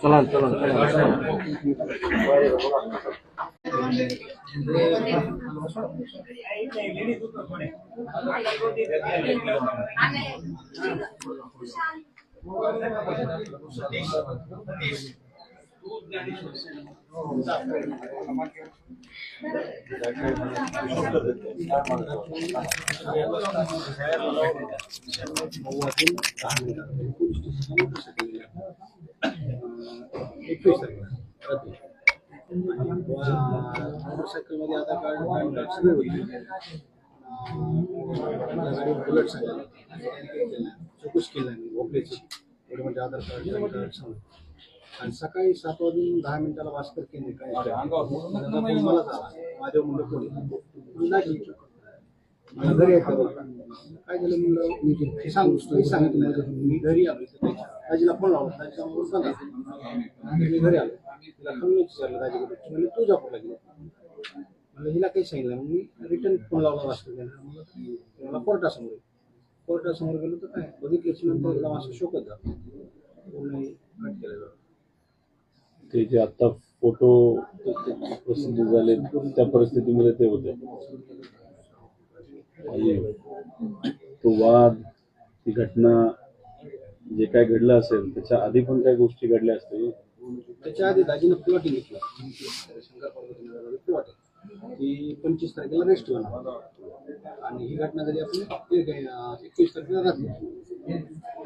चला चला चला एकवीस तारखेला रात्री. मोटरसायकलमध्ये आता कार्ड सगळे होईल बुलेट सगळ्या चौकशी केलं नाही भोपळ्याची आधार कार्ड आणि सकाळी सात वाजून दहा मिनिटाला भास्कर केंद्र काय मला झाला माझ्या मुलं कोणी नाही मला घरी काय झालं म्हणलं? मी ते हे सांगू हे सांगितलं माझं मी घरी आलो दाजीला फोन लावला. त्याच्यामुळे सांगा मी घरी आलो. तिला कमी विचारलं दाजीकडे म्हणजे तू जाऊ गेली? म्हणलं हिला काही सांगितलं मग मी रिटर्न फोन लावला वाचतो मला कोर्टासमोर कोर्टासमोर गेलो तर काय? बघितल्याच्या नंतर असं शोकत जातो. पूर्ण कट केलं जातं. ते जे आता फोटो प्रसिद्ध झाले त्या परिस्थितीमध्ये ते होते. तो वाद ती घटना जे काय घडलं असेल त्याच्या आधी पण काही गोष्टी घडल्या असतील? त्याच्या आधी दाजीनं प्लॉटिंग घेतला. शंकर पार्वती प्लॉट ती पंचवीस तारखेला रेस्ट होणार. आणि ही घटना झाली आपण एकवीस तारखेला रात्री.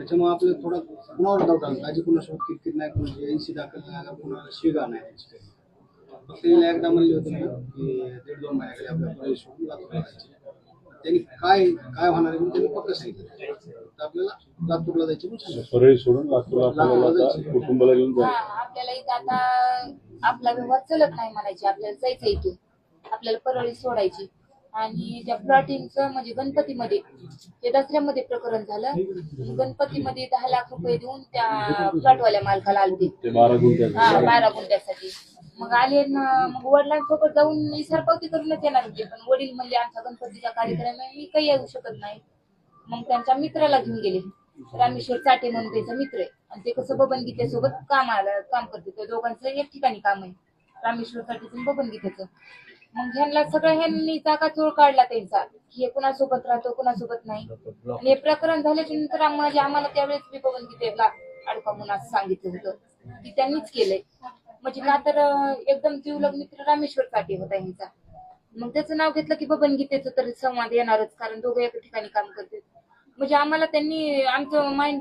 त्याच्यामुळे आपल्याला थोडा कुणावर डाऊट आला? दाजी कुणासोबत किरकिर नाही कुणाची ऐंशी दाखल नाही आला, कुणाला शिगा नाही त्यांची काही. फक्त तिला एकदा म्हणले होते ना की दीड दोन महिन्याकडे आपल्या प्रवेश होऊन जायचे त्यांनी काय काय होणार आहे म्हणून त्यांनी पक्क सांगितलं. तर आपल्याला लातूरला जायचे म्हणून सांगितलं परळी सोडून लातूरला आपल्याला आता कुटुंबाला घेऊन हा, जाईल आपल्याला इथं आता आपला व्यवहार चलत नाही म्हणायचे. आपल्याला जायचं इथून. आपल्याला परळी सोडायची. आणि त्या प्लॉटिंगचं म्हणजे गणपतीमध्ये ते दसऱ्यामध्ये प्रकरण झालं गणपतीमध्ये दहा लाख रुपये देऊन त्या प्लॉटवाल्या मालकाला आलते. गुंठ्याचं हा बारा गुंठ्यासाठी. मग आले ना मग वडिलांसोबत जाऊन इसार पावती करूनच येणार होते पण वडील म्हणले आमचा गणपतीचा कार्यक्रम आहे मी काही येऊ शकत नाही. मग त्यांच्या मित्राला घेऊन गेले. रामेश्वर चाटे म्हणून त्याचा मित्र आहे. आणि ते कसं बबन गीतेसोबत काम आलं काम करते. त्या दोघांचं एक ठिकाणी काम आहे. रामेश्वर चाटेचं बबन गीतेचं मग ह्यांना सगळं ह्यांनी चाकाचोळ काढला त्यांचा की हे कुणासोबत राहतो कुणासोबत नाही. आणि हे प्रकरण झाल्याच्यानंतर म्हणजे आम्हाला त्यावेळेस मी बबन गीतेला अडका म्हणून असं सांगितलं होतं की त्यांनीच केलंय. म्हणजे ना तर एकदम जीवलग मित्र रामेश्वर चाटे होता ह्यांचा. मग त्याचं नाव घेतलं की बबन गीतेचं तर संवाद येणारच कारण दोघं एका ठिकाणी काम करते म्हणजे आम्हाला त्यांनी आमचं माइंड